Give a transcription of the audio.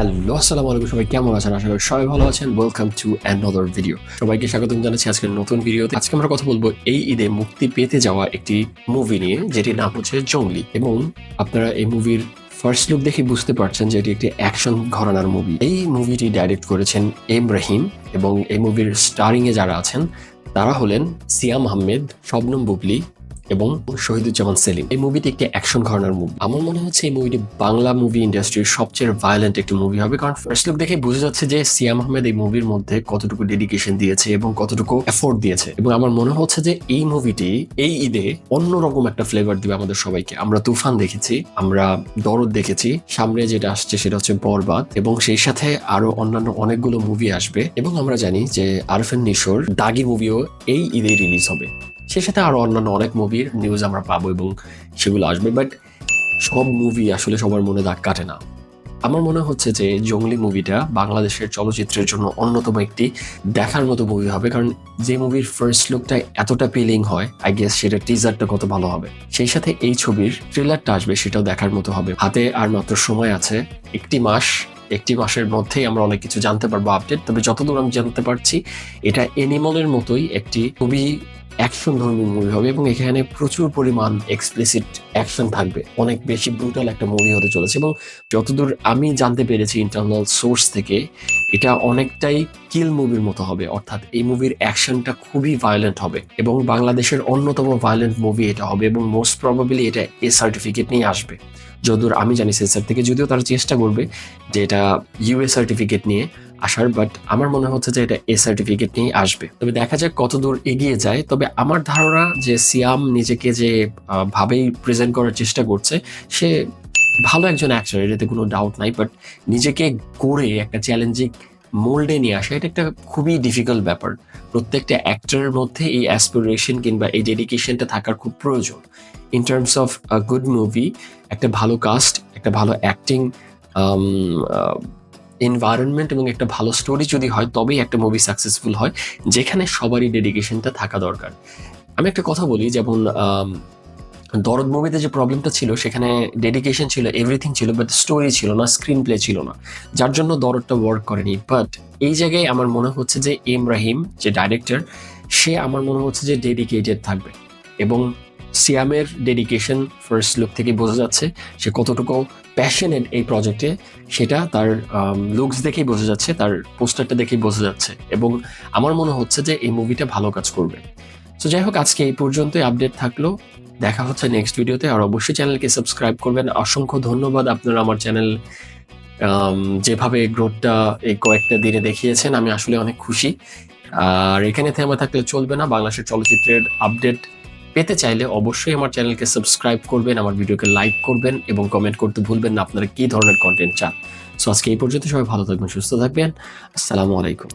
Hello, আসসালামু আলাইকুম সবাই, কেমন আছেন? আশা করি সবাই ভালো আছেন। ওয়েলকাম টু অ্যানাদার ভিডিও সবাইকে স্বাগতম জানাচ্ছি আজকের নতুন ভিডিওতে আজকে আমরা কথা বলব এই ঈদে মুক্তি পেতে যাওয়া একটি মুভি নিয়ে, যেটির নাম হচ্ছে জঙ্গলি। এবং আপনারা এই মুভির ফার্স্ট লুক দেখে বুঝতে পারছেন যে এটি একটি অ্যাকশন ঘরানার মুভি এই মুভিটি ডাইরেক্ট করেছেন এম রহিম এবং এই মুভির স্টারিং এ যারা আছেন, তারা হলেন সিয়াম আহমেদ শবনম বুবলি এবং শহীদুজ্জামান সেলিম। এই মুভিটি একটি অ্যাকশন ঘরানার মুভি আমার মনে হচ্ছে এই মুভিটি বাংলা মুভি ইন্ডাস্ট্রির সবচেয়ে ভায়োলেন্ট একটি মুভি হবে। কারণ ফার্স্ট লুক দেখে বোঝা যাচ্ছে যে সিয়াম আহমেদ এই মুভির মধ্যে কতটুকু ডেডিকেশন দিয়েছে এবং কতটুকু এফোর্ট দিয়েছে। এবং আমার মনে হচ্ছে যে এই মুভিটি এই ঈদে অন্যরকম একটা ফ্লেভার দিবে আমাদের সবাইকে। আমরা তুফান দেখেছি, আমরা দরদ দেখেছি, সামনে যেটা আসছে সেটা হচ্ছে বরবাদ, এবং সেই সাথে আরও অন্যান্য অনেকগুলো মুভি আসবে। এবং আমরা জানি যে আরফেন নিশোর দাগি মুভিও এই ঈদে রিলিজ হবে। সেই সাথে আরও অন্যান্য অনেক মুভির নিউজ আমরা পাবো এবং সেগুলো আসবে বাট সব মুভি আসলে সবার মনে দাগ কাটে না। আমার মনে হচ্ছে যে জঙ্গলি মুভিটা বাংলাদেশের চলচ্চিত্রের জন্য অন্যতম একটি দেখার মতো মুভি হবে, কারণ যে মুভির ফার্স্ট লুকটা এতটা পিলিং হয় আই গেস সেটা টিজারটা কত ভালো হবে। সেই সাথে এই ছবির ট্রেলারটা আসবে, সেটাও দেখার মতো হবে। হাতে আর মাত্র সময় আছে, একটি মাস, একটি মাসের মধ্যেই আমরা অনেক কিছু জানতে পারব আপডেট তবে যতদূর আমি জানতে পারছি, এটা এনিমলের মতোই একটি খুবই অ্যাকশন ধর্মী মুভি হবে এবং এখানে প্রচুর পরিমাণ এক্সপ্লিসিট অ্যাকশন থাকবে। অনেক বেশি ব্রুটাল একটা মুভি হতে চলেছে এবং যতদূর আমি জানতে পেরেছি ইন্টারনাল সোর্স থেকে, এটা অনেকটাই কিল মুভির মতো হবে। অর্থাৎ এই মুভির অ্যাকশনটা খুবই ভায়োলেন্ট হবে এবং বাংলাদেশের অন্যতম ভায়োলেন্ট মুভি এটা হবে এবং মোস্ট প্রবাবলি এটা এ সার্টিফিকেট নিয়ে আসবে। যদূর আমি জানি সেন্সার থেকে, যদিও তারা চেষ্টা করবে যে এটা ইউএ সার্টিফিকেট নিয়ে আসার বাট আমার মনে হচ্ছে যে এটা এ সার্টিফিকেট নিয়ে আসবে। তবে দেখা যাক কতদূর এগিয়ে যায়। তবে আমার ধারণা যে সিয়াম নিজেকে যে ভাবেই প্রেজেন্ট করার চেষ্টা করছে, সে ভালো একজন অ্যাক্টর এটাতে কোনো ডাউট নাই বাট নিজেকে গড়ে একটা চ্যালেঞ্জিং মোল্ডে নিয়ে আসা, এটা একটা খুবই ডিফিকাল্ট ব্যাপার। প্রত্যেকটা অ্যাক্টরের মধ্যে এই অ্যাসপিরেশন কিংবা এই ডেডিকেশনটা থাকার খুব প্রয়োজন। In terms of good movie একটা ভালো কাস্ট একটা ভালো অ্যাক্টিং এনভায়রনমেন্ট এবং একটা ভালো স্টোরি যদি হয়, তবেই একটা মুভি সাকসেসফুল হয়, যেখানে সবারই ডেডিকেশনটা থাকা দরকার। আমি একটা কথা বলি, যেমন দরদ মুভিতে যে প্রবলেমটা ছিল, সেখানে ডেডিকেশন ছিল এভরিথিং ছিল বাট স্টোরি ছিল না স্ক্রিন প্লে ছিল না। যার জন্য দরদটা ওয়ার্ক করেনি। বাট এই জায়গায় আমার মনে হচ্ছে যে এম রাহিম যে ডাইরেক্টর সে আমার মনে হচ্ছে যে ডেডিকেটেড থাকবে। এবং সিয়ামের ডেডিকেশন ফার্স্ট লুক থেকে বোঝা যাচ্ছে সে কতটুকু প্যাশনেট এই প্রজেক্টে সেটা তার লুকস দেখেই বোঝা যাচ্ছে, তার পোস্টারটা দেখেই বোঝা যাচ্ছে এবং আমার মনে হচ্ছে যে এই মুভিটা ভালো কাজ করবে। তো যাই হোক, আজকে এই পর্যন্তই আপডেট থাকল। দেখা হচ্ছে নেক্সট ভিডিওতে আর অবশ্যই চ্যানেলকে সাবস্ক্রাইব করবেন। অসংখ্য ধন্যবাদ আপনারা আমার চ্যানেল যেভাবে গ্রোথটা এই কয়েকটা দিনে দেখিয়েছেন, আমি আসলে অনেক খুশি। আর এখানে থেমে থাকলে চলবে না। বাংলাদেশের চলচ্চিত্রের আপডেট পেতে চাইলে অবশ্যই আমার চ্যানেলকে সাবস্ক্রাইব করবেন, আমার ভিডিওকে লাইক করবেন এবং কমেন্ট করতে ভুলবেন না, আপনারা কী ধরনের কন্টেন্ট চান? সো আজকে এই পর্যন্ত সবাই ভালো থাকবেন, সুস্থ থাকবেন। আসসালামু আলাইকুম।